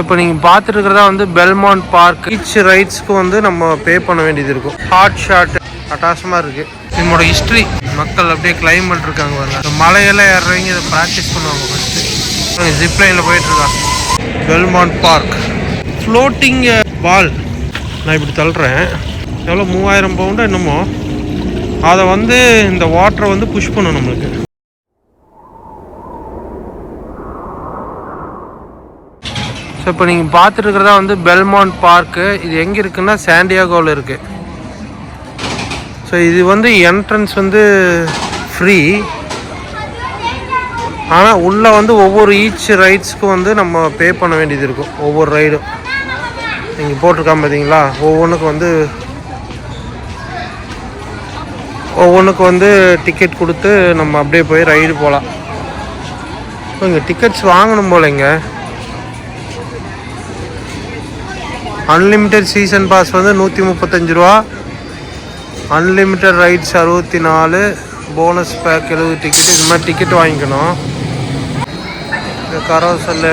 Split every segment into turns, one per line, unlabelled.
இப்போ நீங்கள் பார்த்துட்டு இருக்கிறதா வந்து பெல்மாண்ட் பார்க் பீச் ரைட்ஸ்க்கு வந்து நம்ம பே பண்ண வேண்டியது இருக்கும். ஹாட் ஷாட் அட்டாசமாக இருக்குது நம்மளோட ஹிஸ்ட்ரி மக்கள் அப்படியே கிளைம் பண்ணிருக்காங்க பாருங்க. மலையெல்லாம் ஏறுறவங்க இதை ப்ராக்டிஸ் பண்ணுவாங்க ஃபஸ்ட்டு ஜிப்லைனில் போயிட்டுருக்காங்க பெல்மாண்ட் பார்க் ஃப்ளோட்டிங் பால் நான் இப்படி தள்ளுறேன். எவ்வளோ மூவாயிரம் பவுண்டா என்னமோ. அதை வந்து இந்த வாட்டரை வந்து புஷ் பண்ணும் நம்மளுக்கு. இப்போ நீங்கள் பார்த்துட்டுருக்கிறதா வந்து பெல்மாண்ட் பார்க்கு இது எங்கே இருக்குன்னா சாண்டியாகோவில் இருக்குது ஸோ இது வந்து என்ட்ரன்ஸ் வந்து ஃப்ரீ ஆனால் உள்ளே வந்து ஒவ்வொரு ஈச் ரைட்ஸ்க்கும் வந்து நம்ம பே பண்ண வேண்டியது இருக்கும். ஒவ்வொரு ரைடும் நீங்கள் போட்டிருக்காம பார்த்தீங்களா ஒவ்வொன்றுக்கும் வந்து ஒவ்வொன்றுக்கு வந்து டிக்கெட் கொடுத்து நம்ம அப்படியே போய் ரைடு போகலாம் இங்கே டிக்கெட்ஸ் வாங்கணும் போலங்க அன்லிமிட்டெட் சீசன் பாஸ் வந்து நூற்றி முப்பத்தஞ்சு ரூபா. அன்லிமிட்டெட் ரைட்ஸ் அறுபத்தி நாலு போனஸ் பேக் எழுபது டிக்கெட் இது மாதிரி டிக்கெட் வாங்கிக்கணும். இந்த கரோசல்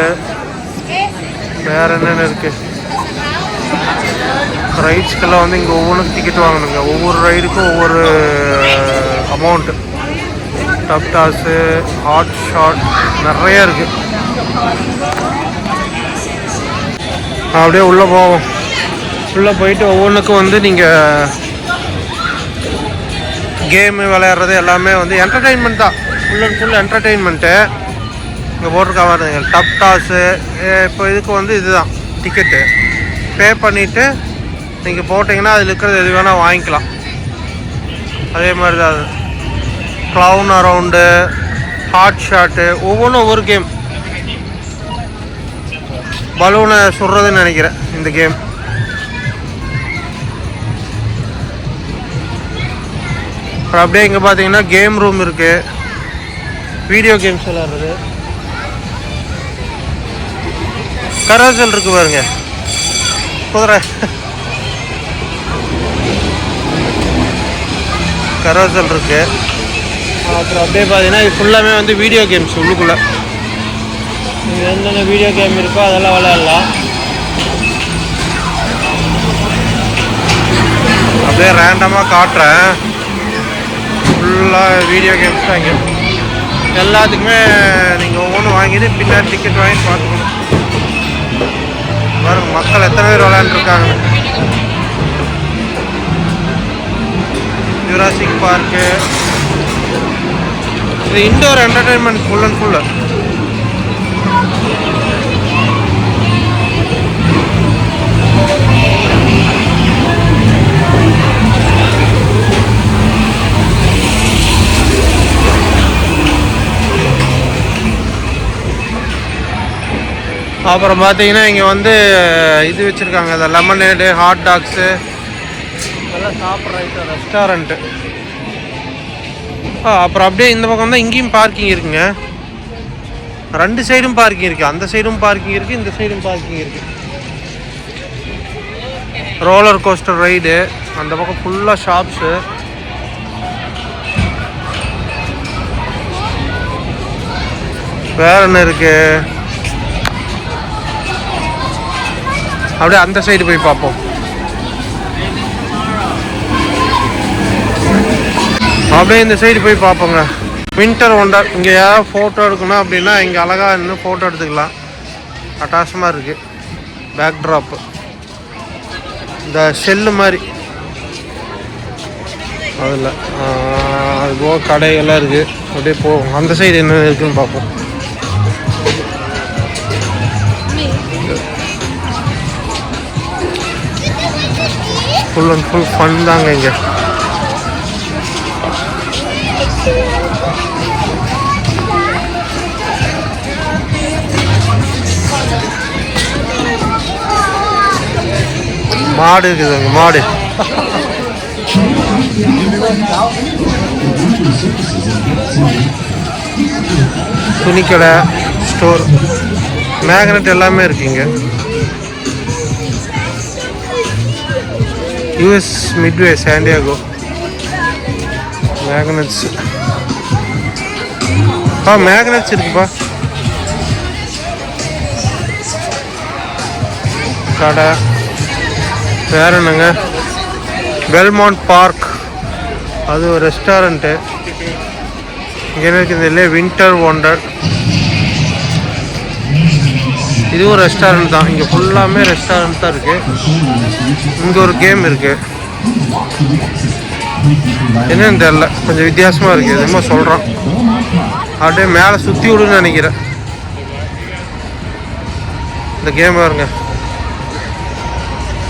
வேறு என்னென்ன இருக்குது ரைட்ஸ்க்கெல்லாம் வந்து இங்கே ஒவ்வொன்றும் டிக்கெட் வாங்கணுங்க. ஒவ்வொரு ரைடுக்கும் ஒவ்வொரு அமௌண்ட்டு டப் டாஸு ஹாட் ஷாட் நிறைய இருக்குது அப்படியே உள்ளே போவோம். உள்ளே போயிட்டு ஒவ்வொன்றுக்கும் வந்து நீங்கள் கேமு விளையாடுறது எல்லாமே வந்து என்டர்டெயின்மெண்ட் தான். ஃபுல் அண்ட் ஃபுல் என்டர்டெயின்மெண்ட்டு இங்கே போட்டிருக்காங்க டப் டாஸு இப்போ இதுக்கு வந்து இதுதான் டிக்கெட்டு பே பண்ணிவிட்டு நீங்கள் போட்டிங்கன்னா அதில் இருக்கிறது எது வேணால் வாங்கிக்கலாம். அதே மாதிரி தான் அது. க்ளவுன் அரவுண்டு ஹாட் ஷாட்டு ஒவ்வொன்றும் ஒவ்வொரு கேம் பலூனை சுடுறதுன்னு நினைக்கிறேன் இந்த கேம் அப்புறம் அப்படியே இங்கே பார்த்தீங்கன்னா கேம் ரூம் இருக்குது வீடியோ கேம்ஸ் விளாட்றது கராசல் இருக்கு பாருங்க. குதிரை கராசல் இருக்குது அப்புறம் அப்படியே பார்த்தீங்கன்னா இது ஃபுல்லாமே வந்து வீடியோ கேம்ஸ் உள்ளுக்குள்ளே. இங்க எந்தெந்த வீடியோ கேம் இருக்கோ அதெல்லாம் விளையாடலாம். அப்படியே ரேண்டமாக காட்டுறேன். ஃபுல்லாக வீடியோ கேம்ஸ் தான் இங்கே. எல்லாத்துக்குமே நீங்கள் ஒவ்வொன்றும் வாங்கிட்டு பின்னாடி டிக்கெட் வாங்கி பார்த்துக்கணும் பாருங்க மக்கள் எத்தனை பேர் விளையாண்டுருக்காங்க. யுராசிக் பார்க்கு இது indoor entertainment full and full அப்புறம் பார்த்தீங்கன்னா இங்கே வந்து இது வச்சுருக்காங்க இந்த லெமனேடு ஹாட் டாக்ஸு இதெல்லாம் சாப்பிட்ற ரெஸ்டாரண்ட்டு ஆ அப்புறம் அப்படியே இந்த பக்கம் தான் இங்கேயும் பார்க்கிங் இருக்குங்க. ரெண்டு சைடும் பார்க்கிங் இருக்குது அந்த சைடும் பார்க்கிங் இருக்குது இந்த சைடும் பார்க்கிங் இருக்குது ரோலர் கோஸ்டர் ரைடு அந்த பக்கம் ஃபுல்லாக ஷாப்ஸு வேற என்ன இருக்குது அப்படியே அந்த சைடு போய் பார்ப்போம். அப்படியே இந்த சைடு போய் பார்ப்போங்க. வின்டர் ஒண்டர் இங்கே யாராவது ஃபோட்டோ எடுக்கணும் அப்படின்னா இங்கே அழகாக நின்று ஃபோட்டோ எடுத்துக்கலாம். அட்டாசமாக இருக்குது பேக் ட்ராப்பு இந்த செல்லு மாதிரி. அதில் அது போக கடைகள்லாம் இருக்குது அப்படியே போவோம் அந்த சைடு என்ன இருக்குன்னு பார்ப்போம். ஃபுல் அண்ட் ஃபுல் ஃபன் தாங்க இங்கே. மாடு இருக்குது அங்கே மாடு. துணிக்கடை ஸ்டோர் மேக்னெட் எல்லாமே இருக்குங்க US Midway San Diego magnets ஆ மேக்னெட்ஸ் இருக்குப்பா. கடை. வேற என்னங்க? பெல்மாண்ட் பார்க் அது ஒரு ரெஸ்டாரண்ட்டு இங்கே இருக்குது இல்லையா வின்டர் ஒண்டர் இதுவும் ரெஸ்டாரண்ட் தான். இங்கே ஃபுல்லாமே ரெஸ்டாரண்ட் தான் இருக்குது இங்கே ஒரு கேம் இருக்குது என்னன்னு தெரில கொஞ்சம் வித்தியாசமாக இருக்குது எதுவுமே சொல்கிறான் அப்படியே மேலே சுற்றி விடுன்னு நினைக்கிறேன். இந்த கேம் பாருங்க.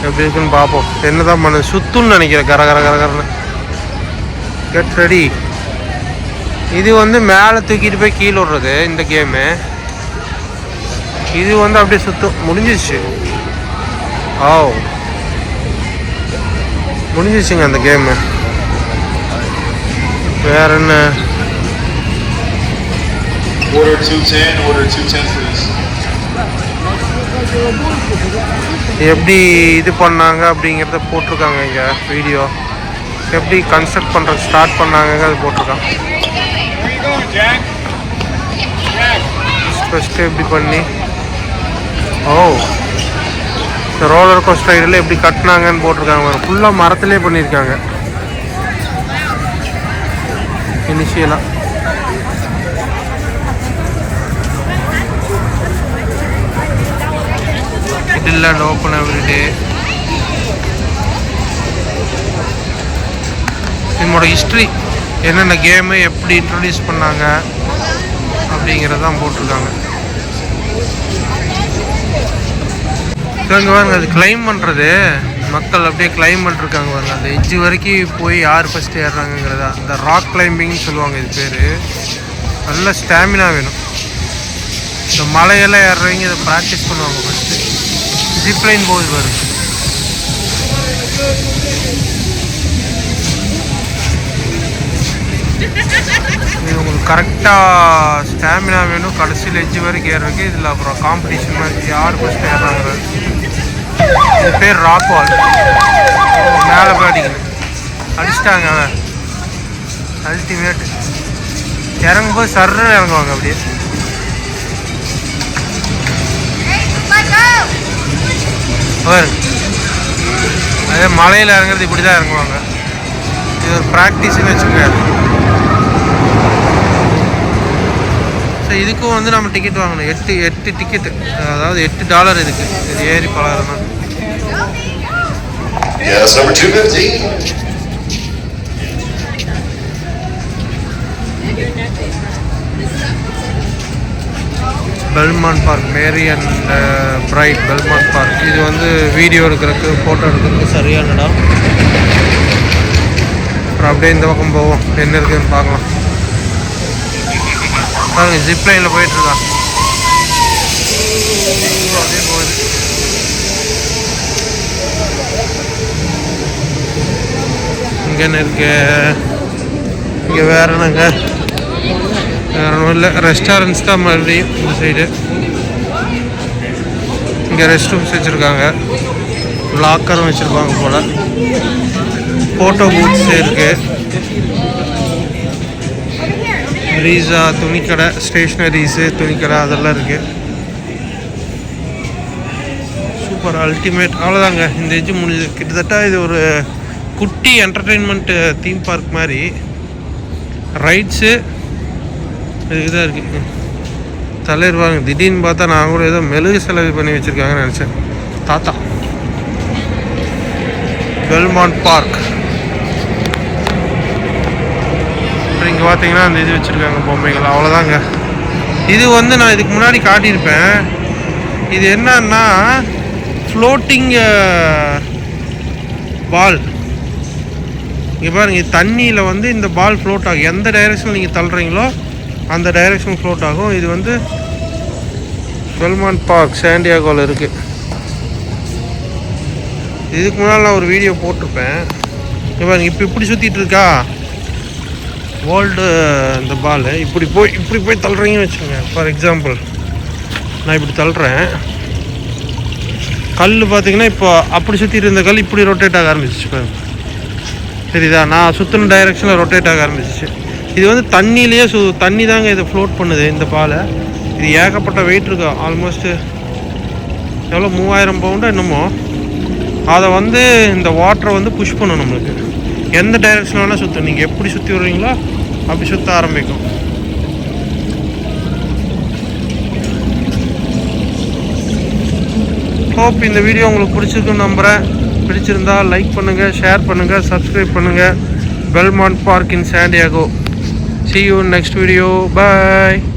எப்படி இருக்குன்னு பார்ப்போம் என்னதான் பண்ணு சுத்துன்னு நினைக்கிறேன் கர கர கரகரனு கெட் ரெடி இது வந்து மேலே தூக்கிட்டு போய் கீழே விடுறது இந்த கேமு இது வந்து அப்படியே சுத்தம். முடிஞ்சிச்சு ஓ முடிஞ்சிச்சுங்க அந்த கேமு வேற என்ன?
ஒரு 210, order 210 please.
எப்படி இது பண்ணாங்க அப்படிங்கிறத போட்டிருக்காங்க இங்கே வீடியோ எப்படி கன்ஸ்ட்ரக்ட் பண்ணுறது ஸ்டார்ட் பண்ணாங்க அது போட்டிருக்காங்க. ஃபஸ்ட்டு எப்படி பண்ணி? ஓ இந்த ரோலர் கோஸ்டர் எப்படி கட்டினாங்கன்னு போட்டிருக்காங்க. ஃபுல்லாக மரத்துலேயே பண்ணியிருக்காங்க. இனிஷியலாக Disneyland open every day. History என்னென்ன கேமு எப்படி இன்ட்ரடியூஸ் பண்ணாங்க அப்படிங்கிறதான் போட்டிருக்காங்க. இங்கே பாருங்க அது கிளைம் பண்ணுறது மக்கள் அப்படியே கிளைம் பண்ணிருக்காங்க பாருங்க அந்த எஜ்ஜு வரைக்கும் போய் யார் ஃபஸ்ட்டு ஏறுறாங்கங்கிறதா. அந்த ராக் கிளைம்பிங்னு சொல்லுவாங்க இது பேர். நல்ல ஸ்டாமினா வேணும். இந்த மலையெல்லாம் ஏறுறவங்க இதை ப்ராக்டிஸ் பண்ணுவாங்க ஃபஸ்ட்டு ஜிப்லைன் போகுது பாரு இது உங்களுக்கு கரெக்டாக ஸ்டாமினா வேணும். கடைசியில் எட்ஜ் வரைக்கும் ஏறுறதுக்கு இதில் அப்புறம் காம்படிஷன் மாதிரி யார் ஃபஸ்ட்டு ஏறுறாங்க இது பேர் ராக் வால் மேலே பாடிக்கணும் அடிச்சிட்டாங்க அவன். அல்டிமேட் இறங்கும்போது சர்ன்னு இறங்குவாங்க அப்படியே. அதே மலையில் இறங்குறது இப்படி தான் இறங்குவாங்க. இது ஒரு ப்ராக்டிஸ்னு வச்சுக்கோங்க. ஸோ இதுக்கும் வந்து நம்ம டிக்கெட் வாங்கணும். எட்டு எட்டு டிக்கெட்டு அதாவது எட்டு டாலர் இதுக்கு. இது ஏறி பழகணும்
Yes, number 215.
Belmont Park merry and bright Belmont Park இது வந்து வீடியோ எடுக்கிறதுக்கு ஃபோட்டோ எடுக்கிறதுக்கு சரியான இடம் அப்புறம் அப்படியே இந்த பக்கம் போவோம். என்ன இருக்குதுன்னு பார்க்கலாம். பாருங்க ஜிப்லைனில் போயிட்டுருக்கான் அப்படியே போகுது இங்கே என்ன இருக்கு? இங்கே வேற என்னங்க? வேற இல்லை ரெஸ்டாரண்ட்ஸ் தான் மறுபடியும் இந்த சைடு இங்கே ரெஸ்ட் ரூம்ஸ் வச்சுருக்காங்க லாக்கரும் வச்சுருப்பாங்க போல் ஃபோட்டோ பூத்ஸ் இருக்குது ரீஸா துணிக்கடை ஸ்டேஷ்னரிஸு துணிக்கடை அதெல்லாம் இருக்குது சூப்பர் அல்டிமேட் அவ்வளோதாங்க இந்த எஜ்ஜு முடிஞ்சது கிட்டத்தட்ட இது ஒரு குட்டி என்டர்டெயின்மெண்ட்டு தீம் பார்க் மாதிரி ரைட்ஸு இதுதான் இருக்குது தலைவர் பாருங்க திடீர்னு பார்த்தா நான் கூட ஏதோ மெழுகு செலவு பண்ணி வச்சுருக்காங்கன்னு நினச்சேன். தாத்தா. பெல்மாண்ட் பார்க் அப்புறம் இங்கே பார்த்தீங்கன்னா அந்த இது வச்சுருக்காங்க பொம்மைகள். அவ்வளோதாங்க இது வந்து நான் இதுக்கு முன்னாடி காட்டியிருப்பேன். இது என்னன்னா ஃப்ளோட்டிங் பால் இங்கே பாருங்கள் தண்ணியில் வந்து இந்த பால் ஃப்ளோட் ஆகும். எந்த டைரெக்ஷனில் நீங்கள் தள்ளுறீங்களோ அந்த டைரெக்ஷன் ஃப்ளோட் ஆகும். இது வந்து வெல்மான் பார்க் சாண்டியாகோவில் இருக்குது இதுக்கு முன்னால் நான் ஒரு வீடியோ போட்டிருப்பேன். இப்போ இப்போ இப்படி சுற்றிட்டு இருக்கா? வேர்ல்டு இந்த பால் இப்படி போய் இப்படி போய் தள்ளுறீங்கன்னு வச்சுக்கோங்க. ஃபார் எக்ஸாம்பிள் நான் இப்படி தள்ளுறேன். கல் பார்த்தீங்கன்னா இப்போ அப்படி சுற்றிட்டு இருந்த கல் இப்படி ரொட்டேட் ஆக ஆரம்பிச்சிச்சு பாருங்க. சரிதா? நான் சுற்றின டைரெக்ஷனில் ரொட்டேட் ஆக ஆரம்பிச்சிச்சு. இது வந்து தண்ணியிலேயே சு தண்ணி தாங்க இதை ஃப்ளோட் பண்ணுது இந்த பாலை. இது ஏகப்பட்ட வெயிட் இருக்கு ஆல்மோஸ்ட்டு எவ்வளோ மூவாயிரம் பவுண்டு என்னமோ. அதை வந்து இந்த வாட்டரை வந்து புஷ் பண்ணும் நம்மளுக்கு. எந்த டைரெக்ஷன் வேணால் சுற்றும் நீங்கள் எப்படி சுற்றி விடுறீங்களோ அப்படி சுற்ற ஆரம்பிக்கும். ஹோப் இந்த வீடியோ உங்களுக்கு பிடிச்சிருக்குன்னு நம்புகிறேன் பிடிச்சிருந்தா லைக் பண்ணுங்கள் ஷேர் பண்ணுங்கள் சப்ஸ்கிரைப் பண்ணுங்கள் Belmont Park in San see you in next video. Bye